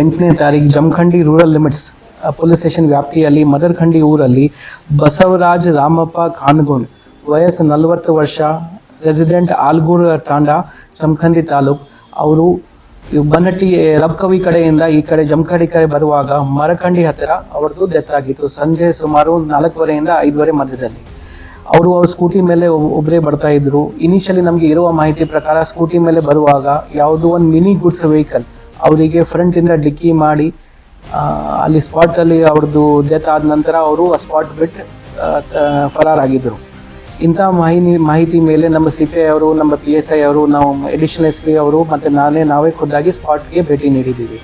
ಎಂಟನೇ ತಾರೀಕು Jamkhandi rural limits police station ವ್ಯಾಪ್ತಿಯಲ್ಲಿ ಮದರ್ಖಂಡಿ ಊರಲ್ಲಿ ಬಸವರಾಜ್ ರಾಮಪ್ಪ ಖಾನ್ಗುಂಡ್ ವಯಸ್ಸು ನಲವತ್ತು ವರ್ಷ, ರೆಸಿಡೆಂಟ್ ಆಲ್ಗೂರ್ ತಾಂಡ ಜಮಖಂಡಿ ತಾಲೂಕು. ಅವರು ಬನ್ನಟ್ಟಿ ರಬ್ಕವಿ ಕಡೆಯಿಂದ ಈ ಕಡೆ ಜಮಖಂಡಿ ಕಡೆ ಬರುವಾಗ ಮರಖಂಡಿ ಹತ್ತಿರ ಅವರದು ಡೆತ್ ಆಗಿತ್ತು. ಸಂಜೆ ಸುಮಾರು ನಾಲ್ಕುವರೆಯಿಂದ ಐದುವರೆ ಮಧ್ಯದಲ್ಲಿ. ಅವರು ಅವ್ರ ಸ್ಕೂಟಿ ಮೇಲೆ ಒಬ್ಬರೇ ಬರ್ತಾ ಇದ್ರು. ಇನಿಷಿಯಲಿ ನಮಗೆ ಇರುವ ಮಾಹಿತಿ ಪ್ರಕಾರ ಸ್ಕೂಟಿ ಮೇಲೆ ಬರುವಾಗ ಯಾವುದೋ ಒಂದು ಮಿನಿ ಗುಡ್ಸ್ ವೆಹಿಕಲ್ ಅವರಿಗೆ ಫ್ರಂಟ್ ಇಂದ ಡಿಕ್ಕಿ ಮಾಡಿ ಅಲ್ಲಿ ಸ್ಪಾಟ್ ಅಲ್ಲಿ ಅವ್ರದ್ದು ಡೆತ್ ಆದ ನಂತರ ಅವರು ಆ ಸ್ಪಾಟ್ ಬಿಟ್ಟು ಫರಾರಾಗಿದ್ದರು ಇಂಥ ಮಾಹಿತಿ ಮಾಹಿತಿ ಮೇಲೆ ನಮ್ಮ ಸಿ ಪಿ ಐ ಅವರು, ನಮ್ಮ ಪಿ ಎಸ್ ಐ ಅವರು, ನಾವು ಎಡಿಷನಲ್ ಎಸ್ ಪಿ ಅವರು ಮತ್ತು ನಾನೇ, ನಾವೇ ಖುದ್ದಾಗಿ ಸ್ಪಾಟ್ಗೆ ಭೇಟಿ ನೀಡಿದ್ದೀವಿ.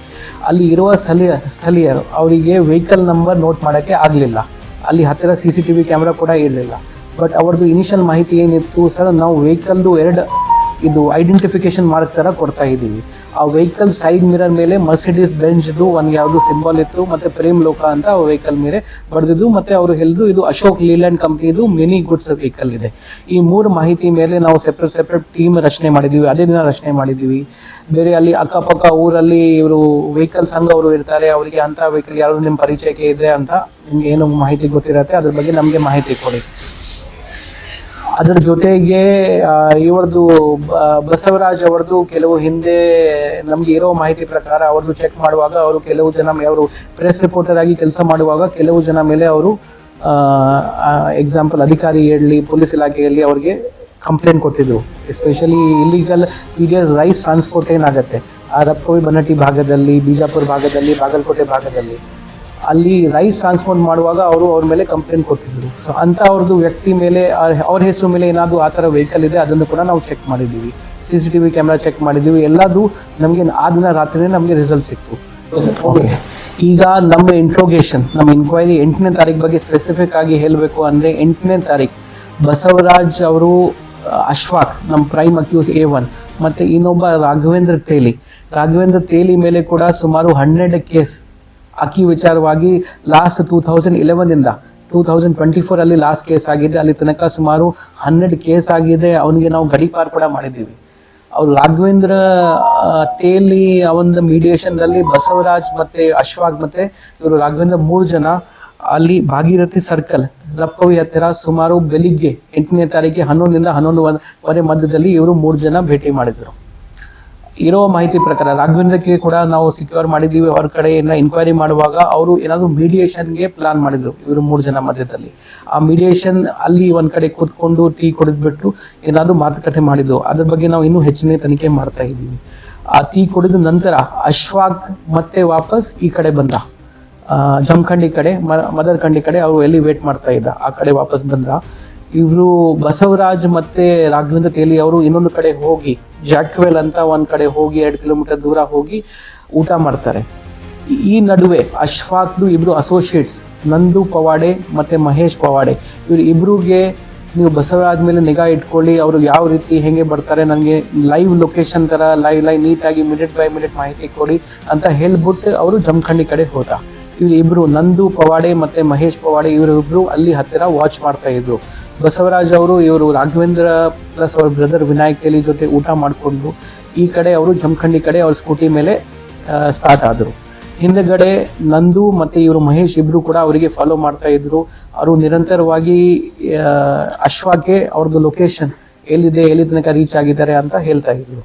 ಅಲ್ಲಿ ಇರುವ ಸ್ಥಳೀಯ, ಸ್ಥಳೀಯರು ಅವರಿಗೆ ವೆಹಿಕಲ್ ನಂಬರ್ ನೋಟ್ ಮಾಡೋಕ್ಕೆ ಆಗಲಿಲ್ಲ. ಅಲ್ಲಿ ಹತ್ತಿರ C C T V camera ಕೂಡ ಇರಲಿಲ್ಲ. ಬಟ್ ಅವ್ರದ್ದು ಇನಿಷಿಯಲ್ ಮಾಹಿತಿ ಏನಿತ್ತು ಸರ್ ನಾವು ವೆಹಿಕಲ್ದು ಎರಡು, ಇದು ಐಡೆಂಟಿಫಿಕೇಶನ್ ಮಾರ್ಕ್ ಥರ ಕೊಡ್ತಾ ಇದ್ದೀವಿ. ಆ ವೆಹಿಕಲ್ ಸೈಡ್ ಮಿರರ್ ಮೇಲೆ ಮರ್ಸಿಡೀಸ್ ಬೆಂಚ್ದು ಒಂದು ಯಾವುದು ಸಿಂಬಲ್ ಇತ್ತು, ಮತ್ತೆ ಪ್ರೇಮ್ ಲೋಕ ಅಂತ ಆ ವೆಹಿಕಲ್ ಮೇಲೆ ಬರೆದಿದ್ದು ಮತ್ತೆ ಅವರು ಹೇಳಿದ್ರು ಇದು ಅಶೋಕ್ ಲೀಲ್ಯಾಂಡ್ ಕಂಪ್ನಿದು ಮಿನಿ ಗುಡ್ಸ್ ವೆಹಿಕಲ್ ಇದೆ. ಈ ಮೂರು ಮಾಹಿತಿ ಮೇಲೆ ನಾವು ಸೆಪ್ರೇಟ್ ಸೆಪ್ರೇಟ್ ಟೀಮ್ ರಚನೆ ಮಾಡಿದ್ದೀವಿ ಅದೇ ದಿನ ರಚನೆ ಮಾಡಿದ್ದೀವಿ ಬೇರೆ ಅಲ್ಲಿ ಅಕ್ಕಪಕ್ಕ ಊರಲ್ಲಿ ಇವರು ವೆಹಿಕಲ್ ಸಂಘ ಅವರು ಇರ್ತಾರೆ, ಅವರಿಗೆ ಅಂತ ವೆಹಿಕಲ್ ಯಾರು ನಿಮ್ಮ ಪರಿಚಯಕ್ಕೆ ಇದ್ರೆ ಅಂತ ನಿಮ್ಗೆ ಏನು ಮಾಹಿತಿ ಗೊತ್ತಿರತ್ತೆ, ಅದ್ರ ಬಗ್ಗೆ ನಮಗೆ ಮಾಹಿತಿ ಕೊಡಿ. ಅದ್ರ ಜೊತೆಗೆ ಇವರದು ಇವ್ರದ್ದು ಬಸವರಾಜ್ ಅವರದ್ದು ಕೆಲವು ಹಿಂದೆ ನಮಗೆ ಇರೋ ಮಾಹಿತಿ ಪ್ರಕಾರ ಅವ್ರದ್ದು ಚೆಕ್ ಮಾಡುವಾಗ ಅವರು ಕೆಲವು ಜನ ಅವರು ಪ್ರೆಸ್ ರಿಪೋರ್ಟರ್ ಆಗಿ ಕೆಲಸ ಮಾಡುವಾಗ ಕೆಲವು ಜನ ಮೇಲೆ ಅವರು ಎಕ್ಸಾಂಪಲ್ ಅಧಿಕಾರಿ ಹೇಳಲಿ ಪೊಲೀಸ್ ಇಲಾಖೆಯಲ್ಲಿ ಅವ್ರಿಗೆ ಕಂಪ್ಲೇಂಟ್ ಕೊಟ್ಟಿದ್ರು. Especially illegal P rice transport ಏನಾಗುತ್ತೆ? ಆ ರಪ್ಕೋವಿ ಬನ್ನಟ್ಟಿ ಭಾಗದಲ್ಲಿ ಬಿಜಾಪುರ ಭಾಗದಲ್ಲಿ ಬಾಗಲಕೋಟೆ ಭಾಗದಲ್ಲಿ. ಅಲ್ಲಿ ರೈಸ್ ಟ್ರಾನ್ಸ್ಪೋರ್ಟ್ ಮಾಡುವಾಗ ಅವರು ಅವ್ರ ಮೇಲೆ ಕಂಪ್ಲೇಂಟ್ ಕೊಟ್ಟಿದ್ರು ಸೊ ಅಂತ ಅವ್ರದ್ದು ವ್ಯಕ್ತಿ ಮೇಲೆ ಅವ್ರ ಹೆಸರು ಮೇಲೆ ಏನಾದರೂ ಆ ಥರ ವೆಹಿಕಲ್ ಇದೆ ಅದನ್ನು ಕೂಡ ನಾವು ಚೆಕ್ ಮಾಡಿದ್ದೀವಿ. C C T V camera check ಮಾಡಿದ್ದೀವಿ. ಎಲ್ಲದೂ ನಮಗೆ ಆ ದಿನ ರಾತ್ರಿನೇ ನಮಗೆ ರಿಸಲ್ಟ್ ಸಿಕ್ತು. ಓಕೆ ಈಗ ನಮ್ಮ ಇಂಟ್ರೋಗೇಷನ್ ನಮ್ಮ ಇನ್ಕ್ವೈರಿ ಎಂಟನೇ ತಾರೀಕು ಬಗ್ಗೆ ಸ್ಪೆಸಿಫಿಕ್ ಆಗಿ ಹೇಳಬೇಕು ಅಂದರೆ ಎಂಟನೇ ತಾರೀಕು ಬಸವರಾಜ್ ಅವರು ಅಶ್ವಾಕ್ ನಮ್ಮ ಪ್ರೈಮ್ ಅಕ್ಯೂಸ್ ಎ ಒನ್ ಮತ್ತು ಇನ್ನೊಬ್ಬ ರಾಘವೇಂದ್ರ ತೇಲಿ. ರಾಘವೇಂದ್ರ ತೇಲಿ ಮೇಲೆ ಕೂಡ ಸುಮಾರು ಹನ್ನೆರಡು ಕೇಸ್ ಅಕ್ಕಿ ವಿಚಾರವಾಗಿ ಲಾಸ್ಟ್ ಟೂ ತೌಸಂಡ್ ಇಲೆವೆನಿಂದ ಟೂ ತೌಸಂಡ್ ಟ್ವೆಂಟಿ ಫೋರಲ್ಲಿ ಲಾಸ್ಟ್ ಕೇಸ್ ಆಗಿದೆ. ಅಲ್ಲಿ ತನಕ ಸುಮಾರು ಹನ್ನೆರಡು ಕೇಸ್ ಆಗಿದೆ. ಅವನಿಗೆ ನಾವು ಗಡಿ ಕೂಡ ಮಾಡಿದ್ದೀವಿ. ಅವ್ರು ರಾಘವೇಂದ್ರ ತೇಲಿ, ಅವನ ಮೀಡಿಯೇಷನ್ದಲ್ಲಿ ಬಸವರಾಜ್ ಮತ್ತೆ ಅಶ್ವಾಗ್ ಮತ್ತೆ ಇವರು ರಾಘವೇಂದ್ರ ಮೂರು ಜನ ಅಲ್ಲಿ ಭಾಗೀರಥಿ ಸರ್ಕಲ್ ಲಪ್ಪವಿ ಹತ್ತಿರ ಸುಮಾರು ಬೆಳಿಗ್ಗೆ ಎಂಟನೇ ತಾರೀಕಿಗೆ ಹನ್ನೊಂದರಿಂದ ಹನ್ನೊಂದು ವರೆ ಮಧ್ಯದಲ್ಲಿ ಇವರು ಮೂರು ಜನ ಭೇಟಿ ಮಾಡಿದ್ರು. ಇರೋ ಮಾಹಿತಿ ಪ್ರಕಾರ ರಾಘವೇಂದ್ರಕ್ಕೆ ಕೂಡ ನಾವು ಸಿಕ್ಯೂರ್ ಮಾಡಿದ್ದೀವಿ. ಅವ್ರ ಕಡೆಯಿಂದ ಇನ್ಕ್ವೈರಿ ಮಾಡುವಾಗ ಅವರು ಏನಾದರೂ ಮೀಡಿಯೇಷನ್ಗೆ ಪ್ಲಾನ್ ಮಾಡಿದ್ರು ಇವರು ಮೂರು ಜನ ಮಧ್ಯದಲ್ಲಿ. ಆ ಮೀಡಿಯೇಷನ್ ಅಲ್ಲಿ ಒಂದು ಕಡೆ ಕೂತ್ಕೊಂಡು ಟೀ ಕುಡಿದ್ಬಿಟ್ಟು ಏನಾದರೂ ಮಾತುಕತೆ ಮಾಡಿದ್ರು. ಅದ್ರ ಬಗ್ಗೆ ನಾವು ಇನ್ನೂ ಹೆಚ್ಚಿನ ತನಿಖೆ ಮಾಡ್ತಾ ಇದ್ದೀವಿ. ಆ ಟೀ ಕುಡಿದ ನಂತರ ಅಶ್ವಾಕ್ ಮತ್ತೆ ವಾಪಸ್ ಈ ಕಡೆ ಬಂದ. ಜಮಖಂಡಿ ಕಡೆ ಮದರ್ ಖಂಡಿ ಕಡೆ ಅವರು ಎಲ್ಲಿ ವೇಟ್ ಮಾಡ್ತಾ ಇದ್ದ, ಆ ಕಡೆ ವಾಪಸ್ ಬಂದ. ಇವರು ಬಸವರಾಜ್ ಮತ್ತೆ ರಾಘವೇಂದ್ರ ತೇಲಿ ಅವರು ಇನ್ನೊಂದು ಕಡೆ ಹೋಗಿ ಜಾಕ್ವೆಲ್ ಅಂತ ಒಂದ್ ಕಡೆ ಹೋಗಿ, ಎರಡು ಕಿಲೋಮೀಟರ್ ದೂರ ಹೋಗಿ ಊಟ ಮಾಡ್ತಾರೆ. ಈ ನಡುವೆ ಅಶ್ಫಾಕ್ದು ಇಬ್ರು ಅಸೋಸಿಯೇಟ್ಸ್ ನಂದು ಪವಾಡೆ ಮತ್ತೆ ಮಹೇಶ್ ಪವಾಡೆ, ಇವ್ರು ಇಬ್ರಿಗೆ ನೀವು ಬಸವರಾಜ್ ಮೇಲೆ ನಿಗಾ ಇಟ್ಕೊಳ್ಳಿ, ಅವರು ಯಾವ ರೀತಿ ಹೆಂಗೆ ಬರ್ತಾರೆ ನನಗೆ ಲೈವ್ ಲೊಕೇಶನ್ ತರ ಲೈವ್ ಲೈವ್ ನೀಟಾಗಿ ಮಿನಿಟ್ ಬೈ ಮಿನಿಟ್ ಮಾಹಿತಿ ಕೊಡಿ ಅಂತ ಹೇಳ್ಬಿಟ್ಟು ಅವರು ಜಮಖಂಡಿ ಕಡೆ ಹೋದ. ಇವ್ರು ಇಬ್ರು, ನಂದು ಪವಾಡೆ ಮತ್ತೆ ಮಹೇಶ್ ಪವಾಡೆ ಇವರಿಬ್ರು ಅಲ್ಲಿ ಹತ್ತಿರ ವಾಚ್ ಮಾಡ್ತಾ ಇದ್ರು. ಬಸವರಾಜ್ ಅವರು, ಇವರು ರಾಘವೇಂದ್ರ ಪ್ಲಸ್ ಅವ್ರ ಬ್ರದರ್ ವಿನಾಯಕ್ ತೇಲಿ ಜೊತೆ ಊಟ ಮಾಡಿಕೊಂಡು ಈ ಕಡೆ ಅವರು ಜಮಖಂಡಿ ಕಡೆ ಅವ್ರ ಸ್ಕೂಟಿ ಮೇಲೆ ಸ್ಟಾರ್ಟ್ ಆದರು. ಹಿಂದಗಡೆ ನಂದು ಮತ್ತೆ ಇವರು ಮಹೇಶ್ ಇಬ್ರು ಕೂಡ ಅವರಿಗೆ ಫಾಲೋ ಮಾಡ್ತಾ ಇದ್ರು. ಅವರು ನಿರಂತರವಾಗಿ ಅಶ್ವಾಗೆ ಅವ್ರದ್ದು ಲೊಕೇಶನ್ ಎಲ್ಲಿದೆ, ಎಲ್ಲಿ ತನಕ ರೀಚ್ ಆಗಿದ್ದಾರೆ ಅಂತ ಹೇಳ್ತಾ ಇದ್ರು.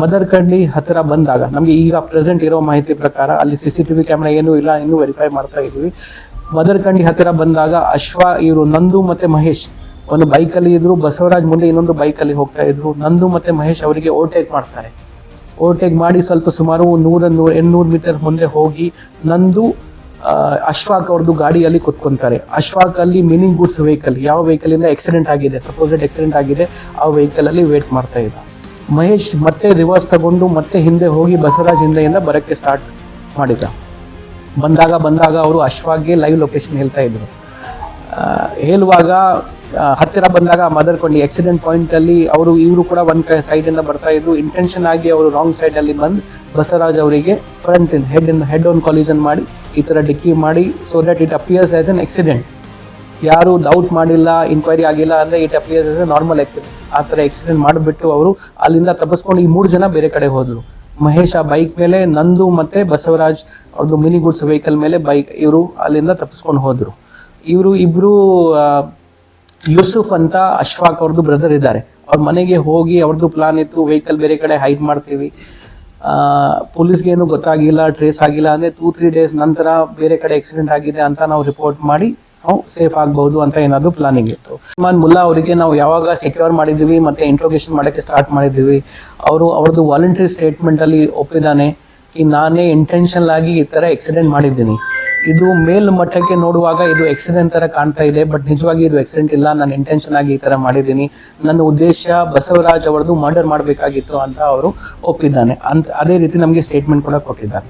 ಮದರ್ಕಂಡಿ ಹತ್ತಿರ ಬಂದಾಗ, ನಮಗೆ ಈಗ ಪ್ರೆಸೆಂಟ್ ಇರೋ ಮಾಹಿತಿ ಪ್ರಕಾರ ಅಲ್ಲಿ C C T V camera ಏನೂ ಇಲ್ಲ, ಇನ್ನೂ ವೆರಿಫೈ ಮಾಡ್ತಾ ಇದ್ವಿ ಮದರ್ಕಂಡಿ ಹತ್ತಿರ ಬಂದಾಗ ಅಶ್ವ, ಇವರು ನಂದು ಮತ್ತೆ ಮಹೇಶ್. ಒಂದು ಬೈಕಲ್ಲಿ ಇದ್ರು, ಬಸವರಾಜ್ ಮುಂದೆ ಇನ್ನೊಂದು ಬೈಕಲ್ಲಿ ಹೋಗ್ತಾ ಇದ್ರು. ನಂದು ಮತ್ತೆ ಮಹೇಶ್ ಅವರಿಗೆ ಓವರ್ಟೇಕ್ ಮಾಡ್ತಾರೆ. ಓವರ್ಟೇಕ್ ಮಾಡಿ ಸ್ವಲ್ಪ ಸುಮಾರು ನೂರ ನೂರ ಎಂಟುನೂರು ಮೀಟರ್ ಮುಂದೆ ಹೋಗಿ ನಂದು ಅಶ್ವಾಕ್ ಅವ್ರದ್ದು ಗಾಡಿಯಲ್ಲಿ ಕುತ್ಕೊಂತಾರೆ. ಅಶ್ವಾಕ್ ಅಲ್ಲಿ ಮಿನಿ ಗುಡ್ಸ್ ವೆಹಿಕಲ್ ಯಾವ ವೆಹಿಕಲ್ ಇಂದ ಆಕ್ಸಿಡೆಂಟ್ ಆಗಿದೆ ಸಪೋಸೆಡ್ ಆಕ್ಸಿಡೆಂಟ್ ಆಗಿದೆ, ಆ ವೆಹಿಕಲ್ ಅಲ್ಲಿ ವೇಟ್ ಮಾಡ್ತಾ ಇದ್ದ. ಮಹೇಶ್ ಮತ್ತೆ ರಿವರ್ಸ್ ತಗೊಂಡು ಮತ್ತೆ ಹಿಂದೆ ಹೋಗಿ ಬಸವರಾಜ್ ಹಿಂದೆಯಿಂದ ಬರೋಕ್ಕೆ ಸ್ಟಾರ್ಟ್ ಮಾಡಿದ. ಬಂದಾಗ ಬಂದಾಗ ಅವರು ಅಶ್ವಾಗೆ ಲೈವ್ ಲೊಕೇಶನ್ ಹೇಳ್ತಾ ಇದ್ರು. ಹೇಳುವಾಗ ಹತ್ತಿರ ಬಂದಾಗ ಮದರ್ಕೊಂಡು ಆಕ್ಸಿಡೆಂಟ್ ಪಾಯಿಂಟ್ ಅಲ್ಲಿ ಅವರು, ಇವರು ಕೂಡ ಒಂದ್ ಕಡೆ ಸೈಡ್ ಇಂದ ಬರ್ತಾ ಇದ್ರು. ಇಂಟೆನ್ಷನ್ ಆಗಿ ಅವರು ರಾಂಗ್ ಸೈಡ್ ಅಲ್ಲಿ ಬಂದು ಬಸವರಾಜ್ ಅವರಿಗೆ front in head in head on collision ಮಾಡಿ ಈ ತರ ಡಿಕ್ಕಿ ಮಾಡಿ so that it appears as an accident ಯಾರು ಡೌಟ್ ಮಾಡಿಲ್ಲ ಇನ್ಕ್ವೈರಿ ಆಗಿಲ್ಲ ಅಂದ್ರೆ ಇಟ್ ಅಪಿಯರ್ಸ್ ನಾರ್ಮಲ್ ಆಕ್ಸಿಡೆಂಟ್ ಆ ಥರ ಆಕ್ಸಿಡೆಂಟ್ ಮಾಡಿಬಿಟ್ಟು ಅವರು ಅಲ್ಲಿಂದ ತಪ್ಪಿಸ್ಕೊಂಡು ಈ ಮೂರು ಜನ ಬೇರೆ ಕಡೆ ಹೋದ್ರು ಮಹೇಶ್ ಬೈಕ್ ಮೇಲೆ, ನಂದು ಮತ್ತೆ ಬಸವರಾಜ್ ಅವ್ರದ್ದು ಮಿನಿ ಗುಡ್ಸ್ ವೆಹಿಕಲ್ ಮೇಲೆ ಬೈಕ್ ಇವರು ಅಲ್ಲಿಂದ ತಪ್ಪಿಸ್ಕೊಂಡು ಹೋದ್ರು. ಇವರು ಇಬ್ರು ಯೂಸುಫ್ ಅಂತ ಅಶ್ಫಾಕ್ ಅವ್ರದ್ದು ಬ್ರದರ್ ಇದ್ದಾರೆ. ಅವ್ರ ಮನೆಗೆ ಹೋಗಿ ಅವ್ರದ್ದು ಪ್ಲಾನ್ ಇತ್ತು ವೆಹಿಕಲ್ ಬೇರೆ ಕಡೆ ಹೈಡ್ ಮಾಡ್ತೀವಿ. ಪೊಲೀಸ್ಗೆ ಏನು ಗೊತ್ತಾಗಿಲ್ಲ ಟ್ರೇಸ್ ಆಗಿಲ್ಲ ಅಂದ್ರೆ ಟೂ ತ್ರೀ ಡೇಸ್ ನಂತರ ಬೇರೆ ಕಡೆ ಆಕ್ಸಿಡೆಂಟ್ ಆಗಿದೆ ಅಂತ ನಾವು ರಿಪೋರ್ಟ್ ಮಾಡಿ ನಾವು ಸೇಫ್ ಆಗಬಹುದು ಅಂತ ಏನಾದ್ರು ಪ್ಲಾನಿಂಗ್ ಇತ್ತು. ಇಮಾನ್ ಮುಲ್ಲಾ ಅವರಿಗೆ ನಾವು ಯಾವಾಗ ಸೆಕ್ಯೂರ್ ಮಾಡಿದ್ವಿ, ಮತ್ತೆ ಇಂಟ್ರೋಗೇಷನ್ ಮಾಡಕ್ಕೆ ಸ್ಟಾರ್ಟ್ ಮಾಡಿದ್ವಿ, ಅವರು ಅವ್ರದ್ದು ವಾಲಂಟರಿ ಸ್ಟೇಟ್ಮೆಂಟ್ ಅಲ್ಲಿ ಒಪ್ಪಿದ್ದಾನೆ ಈ ನಾನೇ ಇಂಟೆನ್ಷನಲ್ ಆಗಿ ಈ ತರ ಆಕ್ಸಿಡೆಂಟ್ ಮಾಡಿದ್ದೀನಿ. ಇದು ಮೇಲ್ ಮಟ್ಟಕ್ಕೆ ನೋಡುವಾಗ ಇದು ಆಕ್ಸಿಡೆಂಟ್ ತರ ಕಾಣ್ತಾ ಇದೆ ಬಟ್ ನಿಜವಾಗಿ ಇದು ಆಕ್ಸಿಡೆಂಟ್ ಇಲ್ಲ, ನಾನು ಇಂಟೆನ್ಷನ್ ಆಗಿ ಈ ತರ ಮಾಡಿದ್ದೀನಿ. ನನ್ನ ಉದ್ದೇಶ ಬಸವರಾಜ್ ಅವರದು ಮರ್ಡರ್ ಮಾಡಬೇಕಾಗಿತ್ತು ಅಂತ ಅವರು ಒಪ್ಪಿದ್ದಾನೆ ಅಂತ, ಅದೇ ರೀತಿ ನಮಗೆ ಸ್ಟೇಟ್ಮೆಂಟ್ ಕೂಡ ಕೊಟ್ಟಿದ್ದಾರೆ.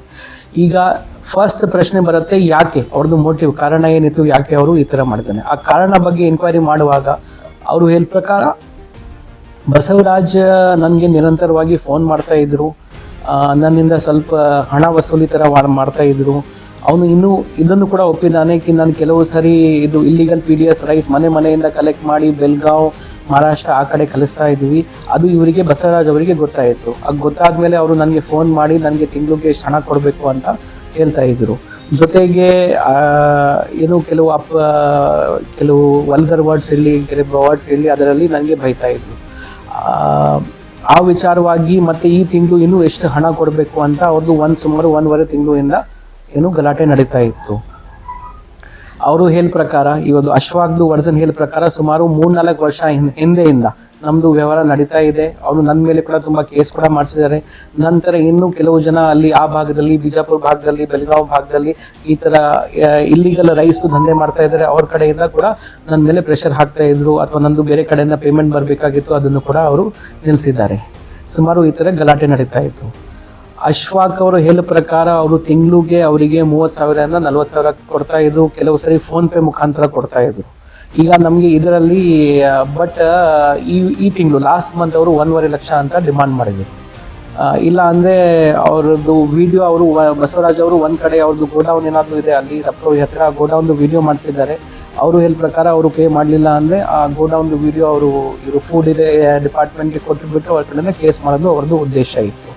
ಈಗ ಫಸ್ಟ್ ಪ್ರಶ್ನೆ ಬರುತ್ತೆ, ಯಾಕೆ? ಅವ್ರದ್ದು ಮೋಟಿವ್ ಕಾರಣ ಏನಿತ್ತು, ಯಾಕೆ ಅವರು ಈ ತರ ಮಾಡ್ತಾನೆ? ಆ ಕಾರಣ ಬಗ್ಗೆ ಎನ್ಕ್ವೈರಿ ಮಾಡುವಾಗ ಅವರು ಹೇಳ ಪ್ರಕಾರ, ಬಸವರಾಜ್, ನನಗೆ ನಿರಂತರವಾಗಿ ಫೋನ್ ಮಾಡ್ತಾ ಇದ್ರು. ನನ್ನಿಂದ ಸ್ವಲ್ಪ ಹಣ ವಸೂಲಿ ಥರ ಮಾಡ್- ಮಾಡ್ತಾ ಇದ್ರು. ಅವನು ಇನ್ನೂ ಇದನ್ನು ಕೂಡ ಒಪ್ಪಿದ್ದಾನೆ ಕಿ ನಾನು ಕೆಲವು ಸರಿ ಇದು illegal P D S rice ಮನೆ ಮನೆಯಿಂದ ಕಲೆಕ್ಟ್ ಮಾಡಿ ಬೆಲ್ಗಾವ್ ಮಹಾರಾಷ್ಟ್ರ ಆ ಕಡೆ ಕಲಿಸ್ತಾ ಇದ್ವಿ. ಅದು ಇವರಿಗೆ ಬಸವರಾಜ್ ಅವರಿಗೆ ಗೊತ್ತಾಯಿತು. ಅದು ಗೊತ್ತಾದ್ಮೇಲೆ ಅವರು ನನಗೆ ಫೋನ್ ಮಾಡಿ ನನಗೆ ತಿಂಗಳಿಗೆ ಹಣ ಕೊಡಬೇಕು ಅಂತ ಹೇಳ್ತಾ ಇದ್ರು. ಜೊತೆಗೆ ಏನು ಕೆಲವು ಅಪ್ ಕೆಲವು ವಲ್ಗರ್ ವರ್ಡ್ಸ್ ಇರಲಿ ಕೆಲವು ವರ್ಡ್ಸ್ ಇರಲಿ ಅದರಲ್ಲಿ ನನಗೆ ಬೈತಾ ಇದ್ರು. ಆ ವಿಚಾರವಾಗಿ ಮತ್ತೆ ಈ ತಿಂಗಳು ಇನ್ನೂ ಎಷ್ಟು ಹಣ ಕೊಡಬೇಕು ಅಂತ ಅವ್ರದ್ದು ಒಂದು ಸುಮಾರು ಒಂದೂವರೆ ತಿಂಗಳಿಂದ ಏನು ಗಲಾಟೆ ನಡೀತಾ ಇತ್ತು. ಅವರು ಹೇಳ ಪ್ರಕಾರ ಇವತ್ತು ಅಶ್ವಾಗ್ದು ವರ್ಜನ್ ಹೇಳ ಪ್ರಕಾರ ಸುಮಾರು ಮೂರ್ನಾಲ್ಕು ವರ್ಷ ಹಿಂದೆಯಿಂದ ನಮ್ದು ವ್ಯವಹಾರ ನಡೀತಾ ಇದೆ. ಅವರು ನನ್ನ ಮೇಲೆ ಕೂಡ ತುಂಬಾ ಕೇಸ್ ಕೂಡ ಮಾಡಿಸಿದ್ದಾರೆ. ನಂತರ ಇನ್ನೂ ಕೆಲವು ಜನ ಅಲ್ಲಿ ಆ ಭಾಗದಲ್ಲಿ, ಬಿಜಾಪುರ ಭಾಗದಲ್ಲಿ, ಬೆಳಗಾವಿ ಭಾಗದಲ್ಲಿ ಈ ತರ ಇಲ್ಲಿಗೆಲ್ಲ ರೈಸ್ ದಂಧೆ ಮಾಡ್ತಾ ಇದ್ದಾರೆ. ಅವ್ರ ಕಡೆಯಿಂದ ಕೂಡ ನನ್ನ ಮೇಲೆ ಪ್ರೆಷರ್ ಹಾಕ್ತಾ ಇದ್ರು ಅಥವಾ ನಂದು ಬೇರೆ ಕಡೆಯಿಂದ ಪೇಮೆಂಟ್ ಬರಬೇಕಾಗಿತ್ತು ಅದನ್ನು ಕೂಡ ಅವರು ನಿಲ್ಲಿಸಿದ್ದಾರೆ ಸುಮಾರು ಈ ತರ ಗಲಾಟೆ ನಡೀತಾ ಇತ್ತು. ಅಶ್ವಾಕ್ ಅವರು ಹೇಳ ಪ್ರಕಾರ ಅವರು ತಿಂಗಳಿಗೆ ಅವರಿಗೆ ಮೂವತ್ತು ಸಾವಿರದಿಂದ ನಲ್ವತ್ತು ಸಾವಿರ ಕೊಡ್ತಾ ಇದ್ರು. ಕೆಲವು ಸರಿ ಫೋನ್ ಪೇ ಮುಖಾಂತರ ಕೊಡ್ತಾ ಇದ್ರು. ಈಗ ನಮಗೆ ಇದರಲ್ಲಿ ಬಟ್ ಈ ಈ ತಿಂಗಳು ಲಾಸ್ಟ್ ಮಂತ್ ಅವರು ಒಂದೂವರೆ ಲಕ್ಷ ಅಂತ ಡಿಮಾಂಡ್ ಮಾಡಿದ್ರು. ಇಲ್ಲ ಅಂದರೆ ಅವ್ರದ್ದು ವಿಡಿಯೋ ಅವರು ಬಸವರಾಜ್ ಅವರು ಒಂದು ಕಡೆ ಅವ್ರದ್ದು ಗೋಡೌನ್ ಏನಾದರೂ ಇದೆ, ಅಲ್ಲಿ ರಪ್ಕವಿ ಹತ್ರ ಗೋಡೌನ್ದು ವಿಡಿಯೋ ಮಾಡಿಸಿದ್ದಾರೆ. ಅವರು ಹೇಳ ಪ್ರಕಾರ ಅವರು ಪೇ ಮಾಡಲಿಲ್ಲ ಅಂದರೆ ಆ ಗೋಡೌನ್ದು ವಿಡಿಯೋ ಅವರು, ಇವರು ಫುಡ್ ಇದೆ ಡಿಪಾರ್ಟ್ಮೆಂಟ್ಗೆ ಕೊಟ್ಟುಬಿಟ್ಟು ಅವ್ರ ಕಡೆಯಿಂದ ಕೇಸ್ ಮಾಡೋದು ಅವ್ರದ್ದು ಉದ್ದೇಶ ಇತ್ತು.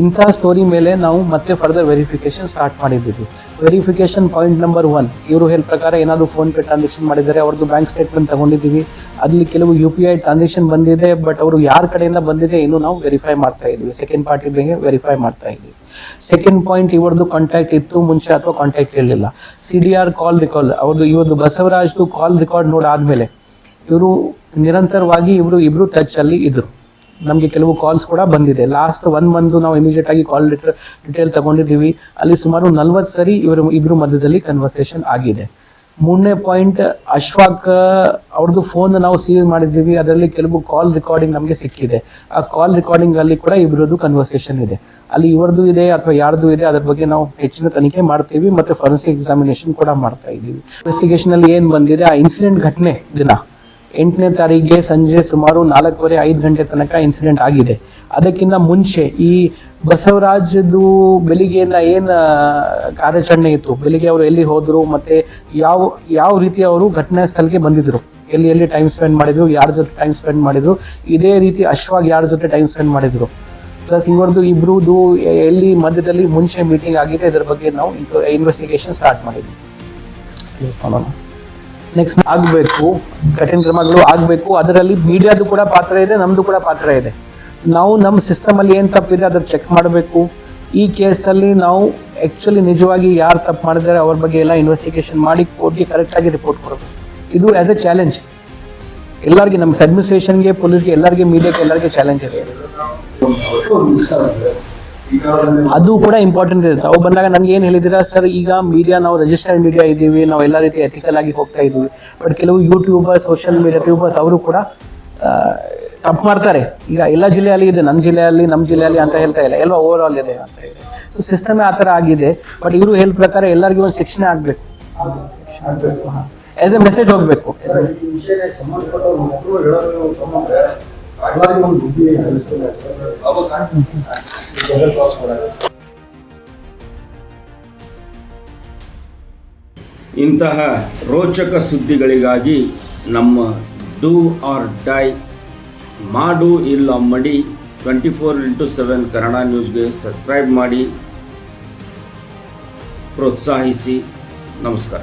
ಇಂಥ ಸ್ಟೋರಿ ಮೇಲೆ ನಾವು ಮತ್ತೆ ಫರ್ದರ್ ವೆರಿಫಿಕೇಶನ್ ಸ್ಟಾರ್ಟ್ ಮಾಡಿದ್ದೀವಿ. ವೆರಿಫಿಕೇಶನ್ ಪಾಯಿಂಟ್ ನಂಬರ್ ಒನ್ ಇವರು ಹೇಳ ಪ್ರಕಾರ ಏನಾದರೂ ಫೋನ್ ಪೇ ಟ್ರಾನ್ಸಾಕ್ಷನ್ ಮಾಡಿದ್ದಾರೆ, ಅವ್ರದ್ದು ಬ್ಯಾಂಕ್ ಸ್ಟೇಟ್ಮೆಂಟ್ ತಗೊಂಡಿದ್ದೀವಿ. ಅಲ್ಲಿ ಕೆಲವು ಯು ಪಿ ಐ ಟ್ರಾನ್ಸಾಕ್ಷನ್ ಬಂದಿದೆ ಬಟ್ ಅವರು ಯಾರ ಕಡೆಯಿಂದ ಬಂದಿದೆ ಇನ್ನು ನಾವು ವೆರಿಫೈ ಮಾಡ್ತಾ ಇದ್ದೀವಿ. ಸೆಕೆಂಡ್ ಪಾರ್ಟಿ ಬಗ್ಗೆ ವೆರಿಫೈ ಮಾಡ್ತಾ ಇದ್ದೀವಿ. ಸೆಕೆಂಡ್ ಪಾಯಿಂಟ್ ಇವ್ರದ್ದು ಕಾಂಟ್ಯಾಕ್ಟ್ ಇತ್ತು, ಮುಂಚೆ ಅಥವಾ ಕಾಂಟ್ಯಾಕ್ಟ್ ಇರಲಿಲ್ಲ. C D R call recall ಅವ್ರದ್ದು ಇವತ್ತು ಬಸವರಾಜ್ದು ಕಾಲ್ ರೆಕಾರ್ಡ್ ನೋಡಾದ್ಮೇಲೆ ಇವರು ನಿರಂತರವಾಗಿ ಇವರು ಇಬ್ರು ಟಚ್ ಅಲ್ಲಿ ಇದ್ರು. ನಮಗೆ ಕೆಲವು ಕಾಲ್ಸ್ ಕೂಡ ಬಂದಿದೆ. ಲಾಸ್ಟ್ ಒನ್ ಮಂತ್ ನಾವು ಇಮಿಡಿಯೇಟ್ ಆಗಿ ಕಾಲ್ ಡಿಟೇಲ್ ತಗೊಂಡಿದ್ದೀವಿ. ಅಲ್ಲಿ ಸುಮಾರು ನಲ್ವತ್ತು ಸರಿ ಇವರು ಇಬ್ಬರು ಮಧ್ಯದಲ್ಲಿ ಕನ್ವರ್ಸೇಷನ್ ಆಗಿದೆ. ಮೂರನೇ ಪಾಯಿಂಟ್ ಅಶ್ವಾಕ್ ಅವ್ರದ್ದು ಫೋನ್ ನಾವು ಸೀಸ್ ಮಾಡಿದ್ದೀವಿ. ಅದರಲ್ಲಿ ಕೆಲವು ಕಾಲ್ ರೆಕಾರ್ಡಿಂಗ್ ನಮಗೆ ಸಿಕ್ಕಿದೆ. ಆ ಕಾಲ್ ರೆಕಾರ್ಡಿಂಗ್ ಅಲ್ಲಿ ಕೂಡ ಇಬ್ಬರದ್ದು ಕನ್ವರ್ಸೇಷನ್ ಇದೆ. ಅಲ್ಲಿ ಇವರದ್ದು ಇದೆ ಅಥವಾ ಯಾರ್ದು ಇದೆ, ಅದ್ರ ಬಗ್ಗೆ ನಾವು ಹೆಚ್ಚಿನ ತನಿಖೆ ಮಾಡ್ತೀವಿ. ಮತ್ತೆ ಫಾರೆನ್ಸಿಕ್ ಎಕ್ಸಾಮಿನೇಷನ್ ಕೂಡ ಮಾಡ್ತಾ ಇದ್ದೀವಿ. ಇನ್ವೆಸ್ಟಿಗೇಷನ್ ಅಲ್ಲಿ ಏನ್ ಬಂದಿದೆ? ಆ ಇನ್ಸಿಡೆಂಟ್ ಘಟನೆ ದಿನ. ಎಂಟನೇ ತಾರೀಕಿಗೆ ಸಂಜೆ ಸುಮಾರು ನಾಲ್ಕೂವರೆ ಐದು ಗಂಟೆ ತನಕ ಇನ್ಸಿಡೆಂಟ್ ಆಗಿದೆ. ಅದಕ್ಕಿಂತ ಮುಂಚೆ ಈ ಬಸವರಾಜದು ಬೆಳಿಗ್ಗೆಯಿಂದ ಏನು ಕಾರ್ಯಾಚರಣೆ ಇತ್ತು? ಬೆಳಿಗ್ಗೆ ಅವರು ಎಲ್ಲಿ ಹೋದ್ರು? ಮತ್ತೆ ಯಾವ ಯಾವ ರೀತಿ ಅವರು ಘಟನಾ ಸ್ಥಳಕ್ಕೆ ಬಂದಿದ್ರು? ಎಲ್ಲಿ ಎಲ್ಲಿ ಟೈಮ್ ಸ್ಪೆಂಡ್ ಮಾಡಿದ್ರು? ಯಾರ ಜೊತೆ ಟೈಮ್ ಸ್ಪೆಂಡ್ ಮಾಡಿದ್ರು? ಇದೇ ರೀತಿ ಅಶ್ವಾಗ್ ಯಾರ ಜೊತೆ ಟೈಮ್ ಸ್ಪೆಂಡ್ ಮಾಡಿದ್ರು? ಪ್ಲಸ್ ಇವರದು ಇಬ್ಬರದು ಎಲ್ಲಿ ಮಧ್ಯದಲ್ಲಿ ಮುಂಚೆ ಮೀಟಿಂಗ್ ಆಗಿದೆ. ಇದರ ಬಗ್ಗೆ ನಾವು ಇನ್ವೆಸ್ಟಿಗೇಷನ್ ಸ್ಟಾರ್ಟ್ ಮಾಡಿದ್ವಿ. ನೆಕ್ಸ್ಟ್ ಆಗಬೇಕು, ಕಠಿಣ ಕ್ರಮಗಳು ಆಗಬೇಕು, ಅದರಲ್ಲಿ ಮೀಡಿಯಾದು ಕೂಡ ಪಾತ್ರ ಇದೆ ನಮ್ಮದು ಕೂಡ ಪಾತ್ರ ಇದೆ. ನಾವು ನಮ್ಮ ಸಿಸ್ಟಮಲ್ಲಿ ಏನು ತಪ್ಪಿದೆ ಅದನ್ನು ಚೆಕ್ ಮಾಡಬೇಕು. ಈ ಕೇಸಲ್ಲಿ ನಾವು ಆ್ಯಕ್ಚುಲಿ ನಿಜವಾಗಿ ಯಾರು ತಪ್ಪು ಮಾಡಿದ್ದಾರೆ, ಅವ್ರ ಬಗ್ಗೆ ಎಲ್ಲ ಇನ್ವೆಸ್ಟಿಗೇಷನ್ ಮಾಡಿ ಕೋರ್ಟ್ಗೆ ಕರೆಕ್ಟಾಗಿ ರಿಪೋರ್ಟ್ ಕೊಡೋದು ಇದು ಆ್ಯಸ್ ಎ ಚಾಲೆಂಜ್ ಎಲ್ಲರಿಗೆ ನಮ್ಮ ಅಡ್ಮಿನಿಸ್ಟ್ರೇಷನ್ಗೆ ಪೊಲೀಸ್ಗೆ ಎಲ್ಲರಿಗೆ ಮೀಡಿಯಾಕ್ಕೆ ಎಲ್ಲರಿಗೆ ಚಾಲೆಂಜ್ ಇದೆ. ಅದು ಕೂಡ ಇಂಪಾರ್ಟೆಂಟ್ ಇರುತ್ತೆ ಅವು ಬಂದಾಗ ನನ್ಗೆ ಏನ್ ಹೇಳಿದಿರಾ ಸರ್, ಈಗ ಮೀಡಿಯಾ ನಾವು ರಿಜಿಸ್ಟರ್ಡ್ ಮೀಡಿಯಾ ಇದ್ದೀವಿ. ನಾವು ಎಲ್ಲ ರೀತಿ ಎಥಿಕಲ್ ಆಗಿ ಹೋಗ್ತಾ ಇದ್ದೀವಿ. ಬಟ್ ಕೆಲವು ಯೂಟ್ಯೂಬರ್ ಸೋಷಿಯಲ್ ಮೀಡಿಯಾ ಟ್ಯೂಬರ್ಸ್ ಅವರು ಕೂಡ ತಪ್ಪು ಮಾಡ್ತಾರೆ. ಈಗ ಎಲ್ಲ ಜಿಲ್ಲೆಯಲ್ಲಿ ಇದೆ. ನಮ್ಮ ಜಿಲ್ಲೆಯಲ್ಲಿ ನಮ್ಮ ಜಿಲ್ಲೆಯಲ್ಲಿ ಅಂತ ಹೇಳ್ತಾ ಇಲ್ಲ. ಎಲ್ಲ ಓವರ್ ಆಲ್ ಇದೆ ಅಂತ ಇದೆ ಸೊ ಸಿಸ್ಟಮೇ ಆ ಥರ ಆಗಿದೆ. ಬಟ್ ಇವರು ಹೇಳ ಪ್ರಕಾರ ಎಲ್ಲರಿಗೂ ಒಂದು ಶಿಕ್ಷಣ ಆಗಬೇಕು. ಆಸ್ ಎ ಮೆಸೇಜ್ ಹೋಗಬೇಕು. ಇಂತಹ ರೋಚಕ ಸುದ್ದಿಗಳಿಗಾಗಿ ನಮ್ಮ ಡೂ ಆರ್ ಡೈ ಮಾಡು ಇಲ್ಲ ಮಡಿ twenty four into seven Kannada ನ್ಯೂಸ್ಗೆ ಸಬ್ಸ್ಕ್ರೈಬ್ ಮಾಡಿ, ಪ್ರೋತ್ಸಾಹಿಸಿ. ನಮಸ್ಕಾರ.